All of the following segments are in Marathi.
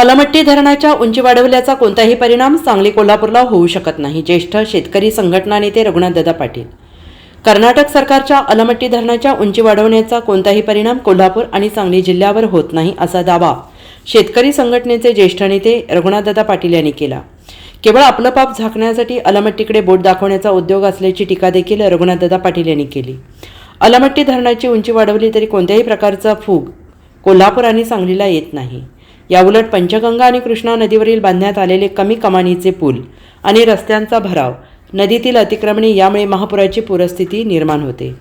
अलमट्टी धरणाच्या उंची वाढवल्याचा कोणताही परिणाम सांगली कोल्हापूरला होऊ शकत नाही. ज्येष्ठ शेतकरी संघटना नेते रघुनाथदादा पाटील. कर्नाटक सरकारच्या अलमट्टी धरणाच्या उंची वाढवण्याचा कोणताही परिणाम कोल्हापूर आणि सांगली जिल्ह्यावर होत नाही असा दावा शेतकरी संघटनेचे ज्येष्ठ नेते रघुनाथदादा पाटील यांनी केला. केवळ आपलं पाप झाकण्यासाठी अलमट्टीकडे बोट दाखवण्याचा उद्योग असल्याची टीका देखील रघुनाथदादा पाटील यांनी केली. अलमट्टी धरणाची उंची वाढवली तरी कोणत्याही प्रकारचा फूग कोल्हापूर आणि सांगलीला येत नाही. याउलट पंचगंगा आणि कृष्णा नदीवरील बांधण्यात आलेले कमी कमानीचे पूल आणि रस्त्यांचा भराव नदीतील अतिक्रमणे यामुळे महापुराची पूरस्थिती निर्माण होते.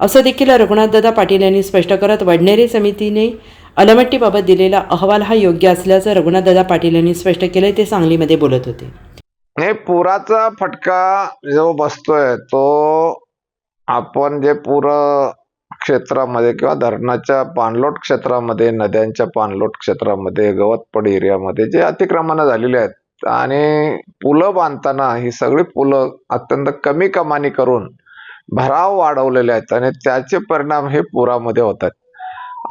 असं देखील रघुनाथदादा पाटील यांनी स्पष्ट करत वडनेरे समितीने अलमट्टीबाबत दिलेला अहवाल हा योग्य असल्याचं रघुनाथदादा पाटील यांनी स्पष्ट केलं ते सांगलीमध्ये बोलत होते. हे पुराचा फटका जो बसतोय तो आपण जे पूर क्षेत्रामध्ये किंवा धरणाच्या पाणलोट क्षेत्रामध्ये नद्यांच्या पाणलोट क्षेत्रामध्ये गवतपड एरियामध्ये जे अतिक्रमणं झालेली आहेत आणि पुलं बांधताना ही सगळी पुलं अत्यंत कमी कमानी करून भराव वाढवलेले आहेत आणि त्याचे परिणाम हे पुरामध्ये होतात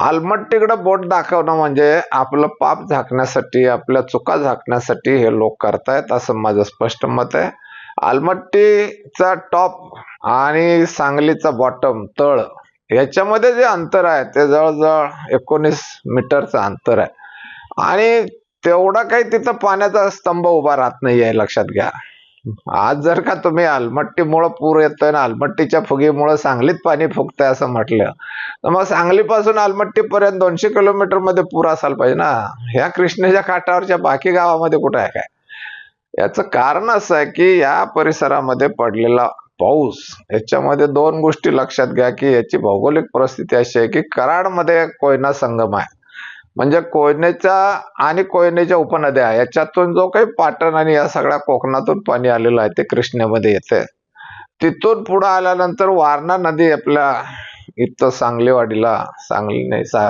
आलमट्टीकडं बोट दाखवणं म्हणजे आपलं पाप झाकण्यासाठी आपल्या चुका झाकण्यासाठी हे लोक करतायत असं माझं स्पष्ट मत आहे. आलमट्टीचा टॉप आणि सांगलीचा बॉटम तळ याच्यामध्ये जे अंतर आहे ते जवळजवळ एकोणीस मीटरचं अंतर आहे. आणि तेवढा काही तिथं पाण्याचा स्तंभ उभा राहत नाही आहे लक्षात घ्या. आज जर का तुम्ही आलमट्टीमुळं पूर येतोय ना अलमट्टीच्या फुगीमुळं सांगलीत पाणी फुगतंय असं म्हटलं तर मग सांगलीपासून आलमट्टीपर्यंत दोनशे किलोमीटरमध्ये पूर असायला पाहिजे ना. ह्या कृष्णेच्या काठावरच्या बाकी गावामध्ये कुठं आहे काय? याचं कारण असं आहे की या परिसरामध्ये पडलेला पाऊस याच्यामध्ये दोन गोष्टी लक्षात घ्या की याची भौगोलिक परिस्थिती अशी आहे की कराडमध्ये कोयना संगम आहे. म्हणजे कोयनेच्या आणि कोयनेच्या उपनद्या याच्यातून जो काही पाटण आणि या सगळ्या कोकणातून पाणी आलेलं आहे ते कृष्णेमध्ये येते तिथून पुढं आल्यानंतर वारणा नदी आपल्या इथं सांगलीवाडीला सांगली नाही सा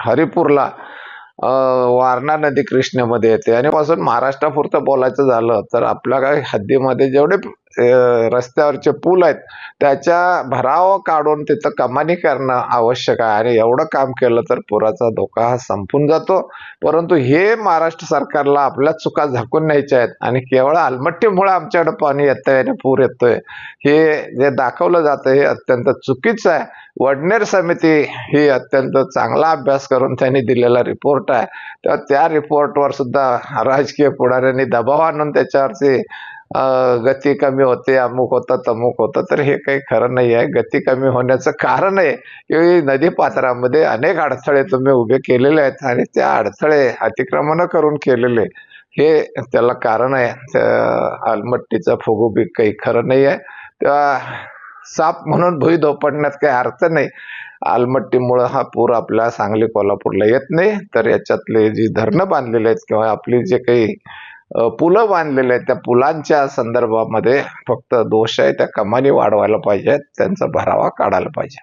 हरिपूरला वारणा नदी कृष्णेमध्ये येते. आणि पासून महाराष्ट्रापुरतं बोलायचं झालं तर आपल्या काही हद्दीमध्ये जेवढे रस्त्यावरचे पूल आहेत त्याच्या भराव काढून तिथं कमानी करणं आवश्यक आहे. आणि एवढं काम केलं तर पुराचा धोका हा संपून जातो. परंतु हे महाराष्ट्र सरकारला आपल्या चुका झाकून न्यायच्या आहेत आणि केवळ आलमट्टीमुळे आमच्याकडे पाणी येतंय आणि पूर येतोय हे जे दाखवलं जातं हे अत्यंत चुकीचं आहे. वडनेर समिती ही अत्यंत चांगला अभ्यास करून त्यांनी दिलेला रिपोर्ट आहे. तर त्या रिपोर्टवर सुद्धा राजकीय पुढाऱ्यांनी दबाव आणून त्याच्यावरती गती कमी होते अमुक होतं तमुक होतं तर हे काही खरं नाही आहे. गती कमी होण्याचं कारण आहे की नदी पात्रामध्ये अनेक अडथळे तुम्ही उभे केलेले आहेत आणि त्या अडथळे अतिक्रमण करून केलेले हे त्याला कारण आहे. त्या आलमट्टीचा फुगू बी काही खरं नाही आहे. तेव्हा साप म्हणून भुई धोपडण्यात काही अर्थ नाही. आलमट्टीमुळं हा पूर आपल्या सांगली कोल्हापूरला येत नाही. तर याच्यातले जी धरणं बांधलेले आहेत किंवा आपली जे काही पुलं बांधलेले आहेत. त्या पुलांच्या संदर्भामध्ये फक्त दोष आहे. त्या कमानी वाढवायला पाहिजेत. त्यांचा भरावा काढायला पाहिजे.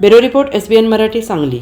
Bureau report S B N Marathi Sangli.